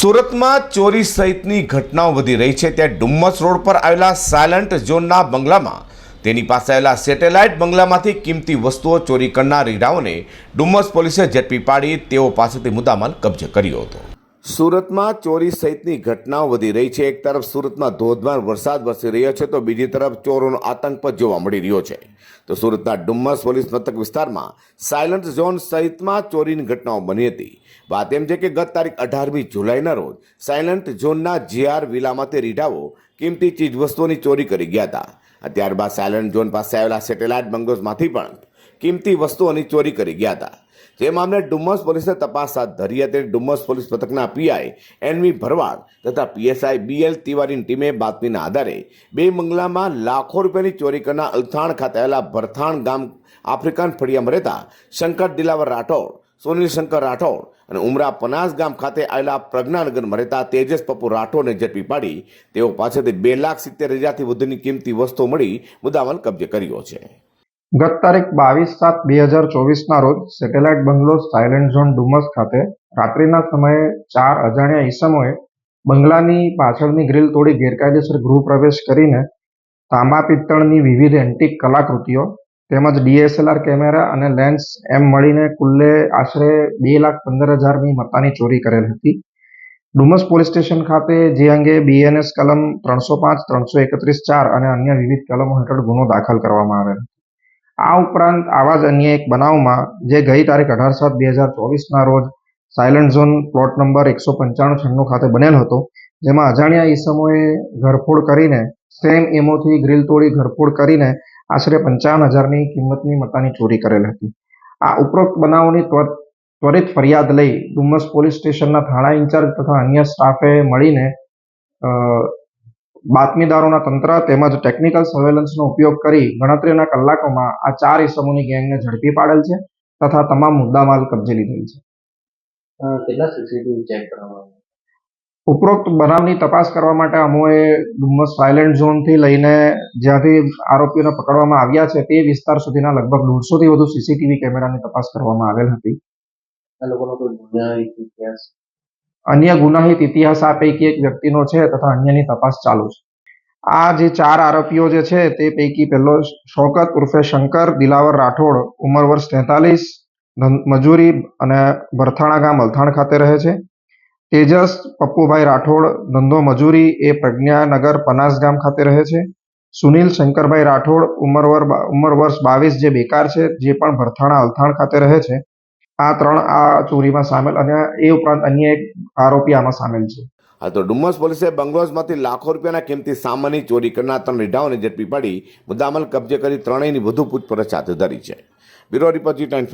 સુરતમાં ચોરી સહિતની ઘટનાઓ વધી રહી છે. ત્યાં ડુમ્મસ રોડ પર આવેલા સાયલન્ટ ઝોનના બંગલામાં તેની પાસે આવેલા સેટેલાઇટ બંગલામાંથી કિંમતી વસ્તુઓ ચોરી કરનાર રીઢાઓને ડુમ્મસ પોલીસે ઝડપી પાડી, તેઓ પાસેથી મુદ્દામાલ કબજે કર્યો હતો. સુરતમાં ચોરી સહિતની ઘટનાઓ વધી રહી છે. એક તરફ સુરતમાં ધોધમાર વરસાદ વરસી રહ્યો છે, તો બીજી તરફ ચોરોનો આતંક પણ જોવા મળી રહ્યો છે. તો સુરતના ડુમ્મસ પોલીસ મથક વિસ્તારમાં સાયલન્ટ ઝોન સહિતમાં ચોરીની ઘટનાઓ બની હતી. વાત એમ છે કે ગત તારીખ અઢારમી જુલાઈના રોજ સાયલન્ટ ઝોનના જીઆર વિલામાંથી રીઢાઓ કિંમતી ચીજવસ્તુઓની ચોરી કરી ગયા હતા. ત્યારબાદ સાયલન્ટ ઝોન પાસે આવેલા સેટેલાઇટ બંગલોઝમાંથી પણ કિંમતી વસ્તુઓની ચોરી કરી ગયા હતા. જે મામલે ડુમ્મસ પોલીસે તપાસ હાથ ધરી હતી. ડુમ્મસ પોલીસ મથકના પીઆઈ એનવી ભરવાડ તથા પીએસઆઈ બીએલ તિવારીની ટીમે બાતમીના આધારે બે બંગલામાં લાખો રૂપિયાની ચોરી કરનાર અલથાણ ખાતે આવેલા ભરથાણ ગામ આફ્રિકન ફળિયામાં રહેતા શંકર દિલાવર રાઠોડ, સોનિલ શંકર રાઠોડ અને ઉમરા પનાસ ગામ ખાતે આવેલા પ્રજ્ઞાનગરમાં રહેતા તેજસ પપ્પુ રાઠોડને ઝડપી પાડી. તેઓ પાસેથી બે લાખ સિત્તેર હજારથી વધુની કિંમતી વસ્તુઓ મળી મુદ્દામાલ કબજે કર્યો છે. ગત તારીખ બાવીસ સાત બે હજાર ચોવીસના રોજ Satellite bungalow silent zone Dumas ખાતે રાત્રિના સમયે ચાર અજાણ્યા ઈસમોએ બંગલાની પાછળની ગ્રીલ તોડી ગેરકાયદેસર ગૃહ પ્રવેશ કરીને તાંબા પિત્તળની વિવિધ એન્ટિક કલાકૃતિઓ તેમજ ડીએસએલઆર કેમેરા અને લેન્સ એમ મળીને કુલ્લે આશરે બે લાખ પંદર હજારની મત્તાની ચોરી કરેલ હતી. ડુમસ પોલીસ સ્ટેશન ખાતે જે અંગે બીએનએસ કલમ ત્રણસો પાંચ, ત્રણસો એકત્રીસ ચાર અને અન્ય વિવિધ કલમો હેઠળ ગુનો દાખલ કરવામાં આવેલ આ ઉપરાંત આવા જ અન્ય એક બનાવમાં જે ગઈ તારીખ અઢાર સાત બે હજાર ચોવીસના રોજ સાયલન્ટ ઝોન પ્લોટ નંબર એકસો પંચાણું છન્નું ખાતે બનેલ હતો, જેમાં અજાણ્યા ઈસમોએ ઘરફોડ કરીને સેમ એમોથી ગ્રીલ તોડી ઘરફોડ કરીને આશરે પંચાવન હજારની કિંમતની મતાની ચોરી કરેલ હતી. આ ઉપરોક્ત બનાવોની ત્વરિત ફરિયાદ લઈ ડુમસ પોલીસ સ્ટેશનના થાણા ઇન્ચાર્જ તથા અન્ય સ્ટાફે મળીને બાતમીદારોના તંત્ર તેમજ ટેકનિકલ સર્વેલન્સનો ઉપયોગ કરી ગણતરીના કલાકોમાં આ ચાર ઇસમોની ગેંગને ઝડપી પાડેલ છે તથા તમામ મુદ્દામાલ કબજે લીધેલ છે. કેટલા સીસીટીવી ચેક કરવામાં ઉપરોક્ત બનાવની તપાસ કરવા માટે અમોએ ડુમ્મસ સાયલેન્ટ ઝોનથી લઈને જ્યાંથી આરોપીઓને પકડવામાં આવ્યા છે તે વિસ્તાર સુધીના લગભગ દોઢસોથી વધુ સીસીટીવી કેમેરાની તપાસ કરવામાં આવેલ હતી. આ લોકોનો કોઈ ગુનાહિત ઇતિહાસ અન્ય ગુનાહિત ઇતિહાસ આ પૈકી એક વ્યક્તિનો છે તથા અન્યની તપાસ ચાલુ છે. આ જે ચાર આરોપીઓ જે છે તે પૈકી પહેલો શોકત ઉર્ફે શંકર, દિલાવર રાઠોડ, ઉંમર વર્ષ તેતાલીસ મજૂરી અને ભરથાણા ગામ અલથાણ ખાતે રહે છે. તેજસ, પપ્પુભાઈ રાઠોડ ધંધો મજૂરી એ પ્રજ્ઞાનગર પનાસ ગામ ખાતે રહે છે. સુનિલ શંકરભાઈ રાઠોડ ઉંમર ઉંમર વર્ષ બાવીસ જે બેકાર છે, જે પણ ભરથાણા, અલથાણ ખાતે રહે છે આ ત્રણ આ ચોરીમાં સામેલ અને એ ઉપરાંત અન્ય એક આરોપી આમાં સામેલ છે. હા, તો ડુમ્મસ પોલીસે બંગલોઝમાંથી લાખો રૂપિયાના કિંમતી સામાનની ચોરી કરનાર ત્રણ રીઢાઓને ઝડપી પાડી, મુદ્દામાલ કબજે કરી ત્રણેયની વધુ પૂછપરછ હાથ ધરી છે. બ્યુરો રિપોર્ટ જી ટાઈમ